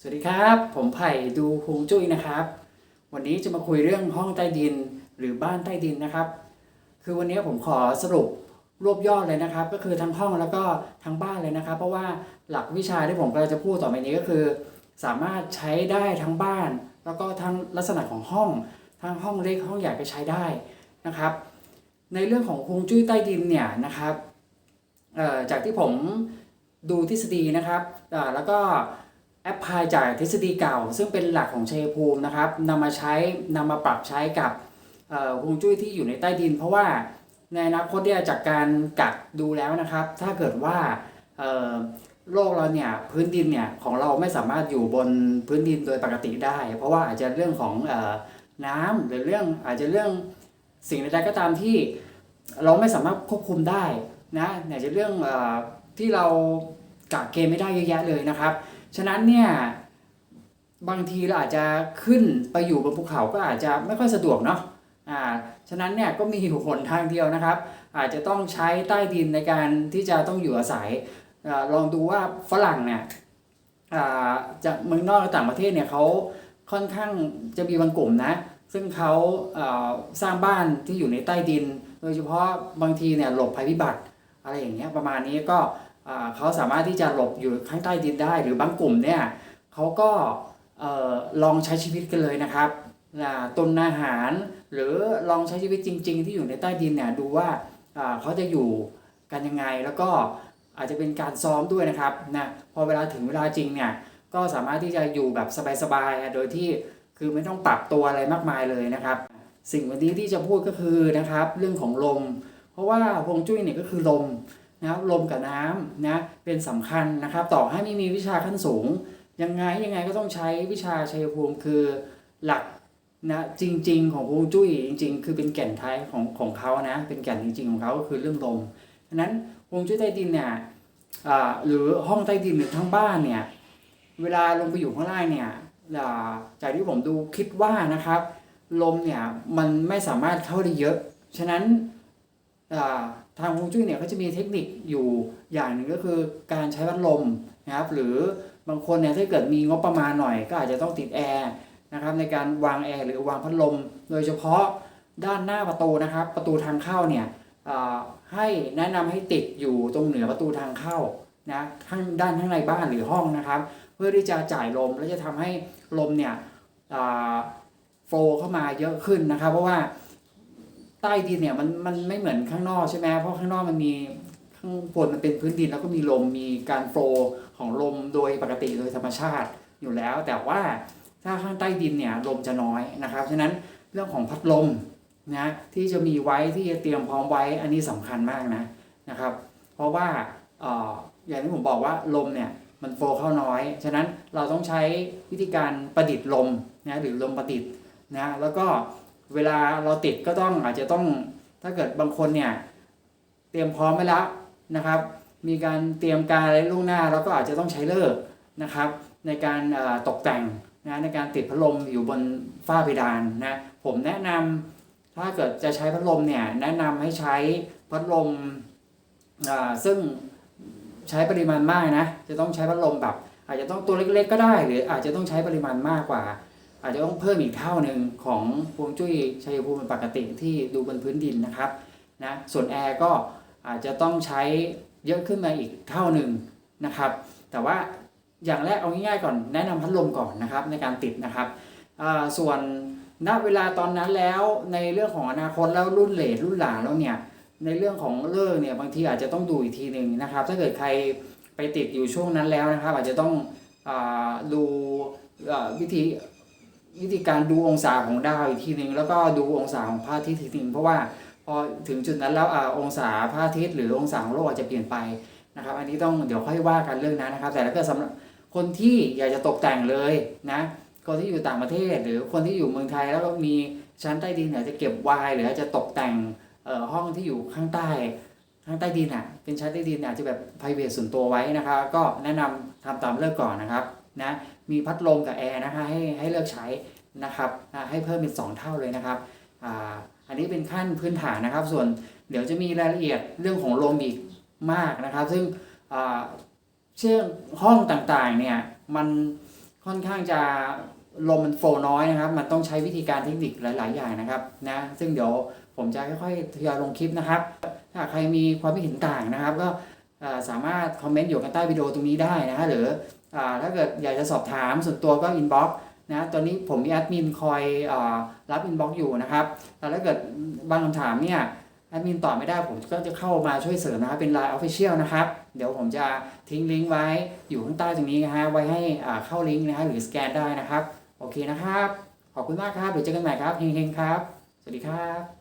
สวัสดีครับ ผมไผ่ดูฮวงจุ้ยนะครับ วันนี้จะมาคุยเรื่องห้องใต้ดินหรือบ้านใต้ดินนะครับ คือวันนี้ผมขอสรุปรวบยอดเลยนะครับ ก็คือทั้งห้องแล้วก็ทั้งบ้านเลยนะครับ เพราะว่าหลักวิชาที่ผมกำลังจะพูดต่อไปนี้ก็คือ สามารถใช้ได้ทั้งบ้าน แล้วก็ทั้งลักษณะของห้องทั้งห้องเล็กห้องใหญ่ก็ใช้ได้นะครับ ในเรื่องของฮวงจุ้ยใต้ดินเนี่ยนะครับจากที่ผมดูทฤษฎีนะครับแล้วก็ แอปพลายจากทฤษฎีเก่า ซึ่งเป็นหลักของชัยภูมินะครับนำมาใช้นำมาปรับใช้กับฮวงจุ้ยที่อยู่ในใต้ดิน เพราะว่าในอนาคตเนี่ยจากการกัดดูแล้วนะครับ ถ้าเกิดว่าโลกเราเนี่ยพื้นดินเนี่ยของเราไม่สามารถอยู่บนพื้นดินโดยปกติได้ เพราะว่าอาจจะเรื่องของออน้ำหรือเรื่องอาจจะเรื่องสิ่งใดๆก็ตามที่เราไม่สามารถควบคุมได้นะอาจจะเรื่องอที่เรากะเกณฑ์ไม่ได้เยอะแยะเลยนะครับ ฉะนั้นเนี่ยบางทีเราอาจจะขึ้นไปอยู่บนภูเขาก็อาจจะไม่ค่อยสะดวกเนาะอ่าฉะนั้นเนี่ยก็มีอยู่หนทางเดียวนะครับ อาจจะต้องใช้ใต้ดินในการที่จะต้องอยู่อาศัยอลองดูว่าฝรั่งเนี่ยอ่าจากเมืองนอกต่างประเทศเนี่ยเขาค่อนข้างจะมีบางกลุ่มนะ ซึ่งเขาเอ่อสร้างบ้านที่อยู่ในใต้ดิน โดยเฉพาะบางทีเนี่ยหลบภัยพิบัติ อะไรอย่างเงี้ยประมาณนี้ก็ เขาสามารถที่จะหลบอยู่ข้างใต้ดินได้ หรือบางกลุ่มเนี่ยเขาก็ลองใช้ชีวิตกันเลยนะครับตุนอาหารหรือลองใช้ชีวิตจริง ๆ ที่อยู่ในใต้ดินเนี่ยดูว่าอ่าเขาจะอยู่กันยังไงแล้วก็อาจจะเป็นการซ้อมด้วยนะครับนะพอเวลาถึงเวลาจริงเนี่ยก็สามารถที่จะอยู่แบบสบายๆโดยที่คือไม่ต้องปรับตัวอะไรมากมายเลยนะครับ สิ่งวันนี้ที่จะพูดก็คือนะครับ เรื่องของลม เพราะว่าฮวงจุ้ยเนี่ยก็คือลม นะครับลมกับน้ำนะเป็นสำคัญนะครับ ต่อให้ไม่มีวิชาขั้นสูง ยังไงยังไงก็ต้องใช้วิชาชัยภูมิคือหลักนะจริง ๆ ของฮวงจุ้ยจริง ๆ คือเป็นแก่นแท้ของของเขานะเป็นแก่นจริง ๆ ของเขาก็คือเรื่องลมฉะนั้นฮวงจุ้ยใต้ดินเนี่ยอ่าหรือห้องใต้ดินหรือทั้งบ้านเนี่ยเวลาลงไปอยู่ข้างล่างเนี่ยอ่าจากที่ผมดูคิดว่านะครับ ลมเนี่ยมันไม่สามารถเข้าได้เยอะ ฉะนั้นอ่า ทางฮวงจุ้ยเนี่ยเขาจะมีเทคนิคอยู่อย่างหนึ่งก็คือการใช้พัดลมนะครับหรือบางคนเนี่ยถ้าเกิดมีงบประมาณหน่อยก็อาจจะต้องติดแอร์นะครับในการวางแอร์หรือวางพัดลม โดยเฉพาะด้านหน้าประตูนะครับ ประตูทางเข้าเนี่ยให้แนะนำให้ติดอยู่ตรงเหนือประตูทางเข้านะข้างด้านข้างในบ้านหรือห้องนะครับ เพื่อที่จะจ่ายลมและจะทำให้ลมเนี่ยโฟเข้ามาเยอะขึ้นนะครับ เพราะว่า ใต้ดินเนี่ยมันมันไม่เหมือนข้างนอกใช่ไหมเพราะข้างนอกมันมีข้างบนมันเป็นพื้นดินแล้วก็มีลมมีการโฟล์ของลมโดยปกติโดยธรรมชาติอยู่แล้ว แต่ว่าถ้าข้างใต้ดินเนี่ยลมจะน้อยนะครับฉะนั้นเรื่องของพัดลมนะที่จะมีไว้ที่จะเตรียมพร้อมไว้อันนี้สำคัญมากนะนะครับ เพราะว่าออย่างที่ผมบอกว่าลมเนี่ยมันโฟลเข้าน้อย ฉะนั้นเราต้องใช้วิธีการประดิษฐ์ลมนะหรือลมประดิษฐ์นะแล้วก็ เวลาเราติดก็ต้องอาจจะต้องถ้าเกิดบางคนเนี่ยเตรียมพร้อมไว้แล้วนะครับ มีการเตรียมการอะไรล่วงหน้าแล้วก็อาจจะต้องใช้เลิกนะครับ ในการตกแต่งนะในการติดพัดลมอยู่บนฝ้าเพดานนะผมแนะนำถ้าเกิดจะใช้พัดลมเนี่ยแนะนำให้ใช้พัดลมอ่าซึ่งใช้ปริมาณมากนะจะต้องใช้พัดลมแบบ อาจจะต้องตัวเล็กๆก็ได้ หรืออาจจะต้องใช้ปริมาณมากกว่า อาจจะต้องเพิ่มอีกเท่าหนึ่งของฮวงจุ้ยชัยภูมิเป็นปกติที่ดูบนพื้นดินนะครับนะส่วนแอร์ก็อาจจะต้องใช้เยอะขึ้นมาอีกเท่าหนึ่งนะครับ แต่ว่าอย่างแรกเอาง่ายๆก่อนแนะนำพัดลมก่อนนะครับในการติดนะครับส่วนณเวลาตอนนั้นแล้วในเรื่องของอนาคตแล้วรุ่นเลทรุ่นหลานแล้วเนี่ยในเรื่องของเลิกเนี่ยบางทีอาจจะต้องดูอีกทีหนึ่งนะครับ ถ้าเกิดใครไปติดอยู่ช่วงนั้นแล้วนะครับ อาจจะต้องอดูวิธี วิธีการดูองศาของดาวอีกทีหนึ่งแล้วก็ดูองศาของพระอาทิตย์อีกทีหนึ่งเพราะว่าพอถึงจุดนั้นแล้วอาองศาพระอาทิตย์หรือองศาของโลกอาจจะเปลี่ยนไปนะครับ อันนี้ต้องเดี๋ยวค่อยว่ากันเรื่องนั้นนะครับ แต่ถ้าเกิดสำหรับคนที่อยากจะตกแต่งเลยนะคนที่อยู่ต่างประเทศ หรือคนที่อยู่เมืองไทยแล้วก็มีชั้นใต้ดินอากจะเก็บไวน์หรืออาจจะตกแต่งเอ่อห้องที่อยู่ข้างใต้ข้างใต้ดินอะเป็นชั้นใต้ดินอาจจะแบบ private ส่วนตัวไว้นะครับ ก็แนะนำทำตามเลิกก่อนนะครับ นะมีพัดลมกับแอร์นะคะให้ให้เลือกใช้นะครับให้เพิ่มเป็น 2 เท่าเลยนะครับออันนี้เป็นขั้นพื้นฐานนะครับ ส่วนเดี๋ยวจะมีรายละเอียดเรื่องของลมอีกมากนะครับ ซึ่งเชื่องห้องต่างๆเนี่ยมันค่อนข้างจะลมมันโฟลว์น้อยนะครับ มันต้องใช้วิธีการเทคนิคหลาย ๆ อย่างนะครับนะซึ่งเดี๋ยวผมจะค่อยๆทยอยลงคลิปนะครับ ถ้าใครมีความคิดเห็นต่างนะครับ ก็สามารถคอมเมนต์อยู่กันใต้วิดีโอตรงนี้ได้นะฮะหรือ ถ้าเกิดอยากจะสอบถามส่วนตัวก็อินบ็อกซ์นะตอนนี้ผมมีแอดมินคอยอรับอินบ็อกซ์อยู่นะครับแต่ถ้าเกิดบางคำถามเนี่ยแอดมินตอบไม่ได้ผมก็จะเข้ามาช่วยเสริมนะครับเป็น Line Official นะครับ เดี๋ยวผมจะทิ้งลิงก์ไว้อยู่ข้างใต้ตรงนี้นะฮะไว้ให้เข้าลิงก์นะฮะหรือสแกนได้นะครับ โอเคนะครับ ขอบคุณมากครับเดี๋ยวเจอกันใหม่ครับเฮงๆครับ สวัสดีครับ